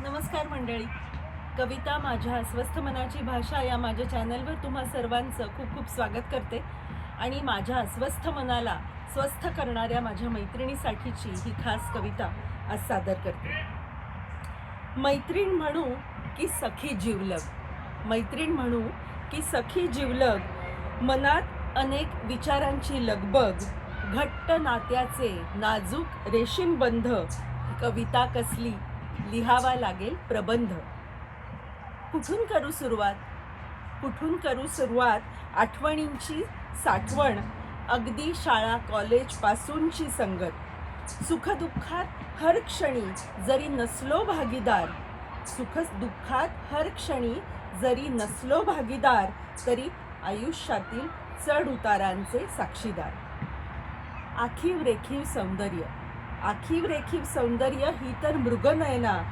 नमस्कार मंडळी. कविता माझ्या अस्वस्थ मनाची भाषा या माझ्या चॅनलवर तुम्हा सर्वांचं खूप खूप स्वागत करते. आणि माझ्या अस्वस्थ मनाला स्वस्थ करणाऱ्या माझ्या मैत्रिणीसाठीची ही खास कविता आज सादर करते. मैत्रीण म्हणू की सखी जीवलग. मैत्रीण म्हणू की सखी जीवलग. मनात अनेक विचारांची लगबग. घट्ट नात्याचे नाजूक रेशीम बंध कविता कसली? लिहावा लागेल प्रबंध. कुठून करू सुरुवात? कुठून करू सुरुवात? आठवणींची साठवण. अगदी शाळा कॉलेजपासूनची संगत. सुखदुःखात हर क्षणी जरी नसलो भागीदार सुख दुःखात हर क्षणी जरी नसलो भागीदार तरी आयुष्यातील चढ उतारांचे साक्षीदार. आखीव रेखीव सौंदर्य. आखीव रेखीव सौंदर्य ही तर मृगनयना.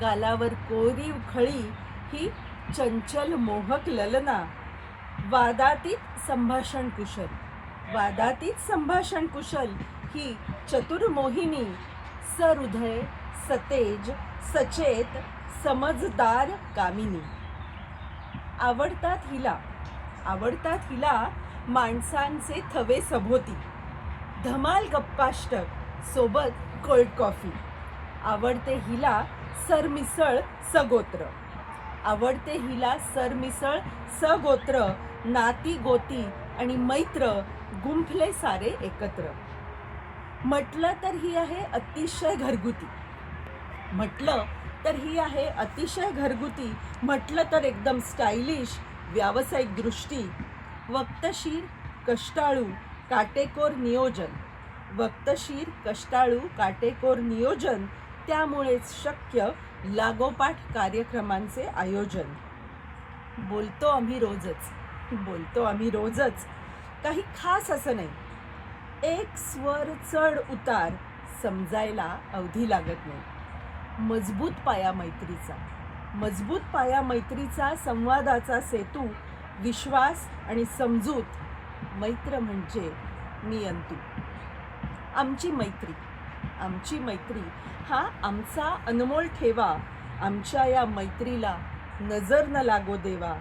गालावर कोरीव खळी ही चंचल मोहक ललना. वादातीत संभाषण कुशल. वादातीत संभाषण कुशल ही चतुर मोहिनी. सहृदय सतेज सचेत समजदार कामिनी. आवडतात हिला. आवडतात हिला माणसांचे थवे सभोती धमाल गप्पाष्टक. सोबत कोल्ड कॉफी आवडते हिला सरमिसळ सगोत्र. आवडते हिला सरमिसळ सगोत्र नाती गोती आणि मैत्र गुंफले सारे एकत्र. म्हटलं तर ही आहे अतिशय घरगुती. म्हटलं तर ही आहे अतिशय घरगुती. म्हटलं तर एकदम स्टायलिश व्यावसायिक दृष्टी वक्तशीर कष्टाळू काटेकोर नियोजन. वक्तशीर कष्टाळू काटेकोर नियोजन त्यामुळेच शक्य लागोपाठ कार्यक्रमांचे आयोजन. बोलतो आम्ही रोजच बोलतो आम्ही रोजच. काही खास असं नाही. एक स्वर चढ उतार समजायला अवधी लागत नाही. मजबूत पाया मैत्रीचा. मजबूत पाया मैत्रीचा संवादाचा सेतू विश्वास आणि समजूत. मैत्र म्हणजे नियंतू आमची मैत्री. आमची मैत्री. हा आमचा अनमोल ठेवा. आमच्या या मैत्रीला नजर न लागो देवा.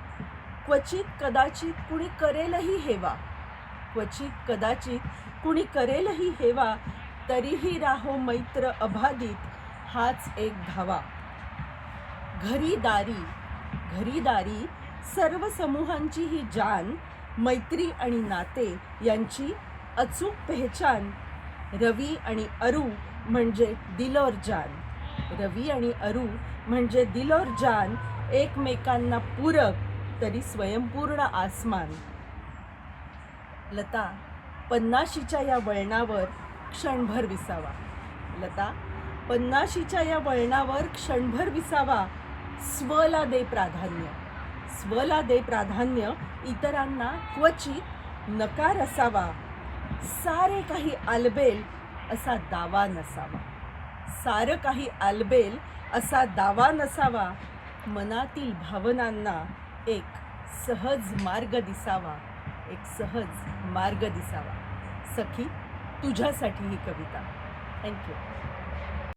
क्वचित कदाचित कुणी करेलही हेवा. क्वचित कदाचित कुणी करेलही हेवा. तरीही राहो मैत्र अबाधित. हाच एक धावा. घरी दारी घरी दारी सर्व समूहांची ही जान मैत्री आणि नाते यांची अचूक पहचान रवी आणि अरू म्हणजे दिलोर जान. रवी आणि अरू म्हणजे दिलोर जान एकमेकांना पूरक तरी स्वयंपूर्ण आसमान. लता पन्नाशीच्या या वळणावर क्षणभर विसावा. लता पन्नाशीच्या या वळणावर क्षणभर विसावा. स्वला दे प्राधान्य. स्वला दे प्राधान्य इतरांना क्वचित नकार असावा. सारे काही आलबेल असा दावा नसावा. सारं काही आलबेल असा दावा नसावा मनातील भावनांना एक सहज मार्ग दिसावा एक सहज मार्ग दिसावा. सखी तुझ्यासाठी ही कविता. थँक्यू